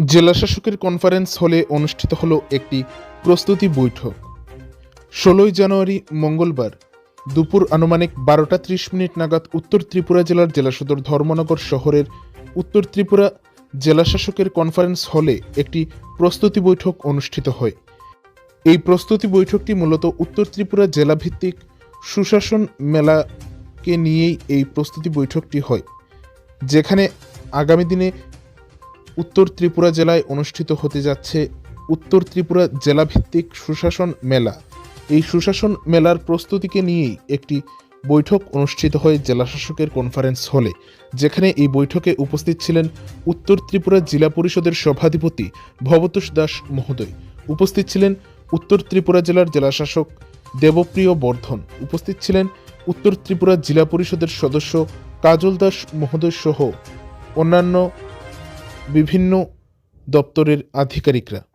জেলাশাসকের conference হলে অনুষ্ঠিত হলো একটি প্রস্তুতি বৈঠক। ষোলোই জানুয়ারি মঙ্গলবার দুপুর আনুমানিক বারোটা ত্রিশ মিনিট নাগাদ উত্তর ত্রিপুরা জেলার জেলা সদর ধর্মনগর শহরের উত্তর ত্রিপুরা জেলাশাসকের কনফারেন্স হলে একটি প্রস্তুতি বৈঠক অনুষ্ঠিত হয়। এই প্রস্তুতি বৈঠকটি মূলত উত্তর ত্রিপুরা জেলাভিত্তিক সুশাসন মেলাকে নিয়েই এই প্রস্তুতি বৈঠকটি হয়, যেখানে আগামী দিনে উত্তর ত্রিপুরা জেলায় অনুষ্ঠিত হতে যাচ্ছে উত্তর ত্রিপুরা জেলাভিত্তিক সুশাসন মেলা। এই সুশাসন মেলার প্রস্তুতিকে নিয়েই একটি বৈঠক অনুষ্ঠিত হয় জেলাশাসকের কনফারেন্স হলে। যেখানে এই বৈঠকে উপস্থিত ছিলেন উত্তর ত্রিপুরা জেলা পরিষদের সভাধিপতি ভবতোষ দাস মহোদয়। উপস্থিত ছিলেন উত্তর ত্রিপুরা জেলার জেলাশাসক দেবপ্রিয় বর্ধন। উপস্থিত ছিলেন উত্তর ত্রিপুরা জেলা পরিষদের সদস্য কাজল দাস মহোদয় সহ অন্যান্য বিভিন্ন দপ্তরের আধিকারিকরা।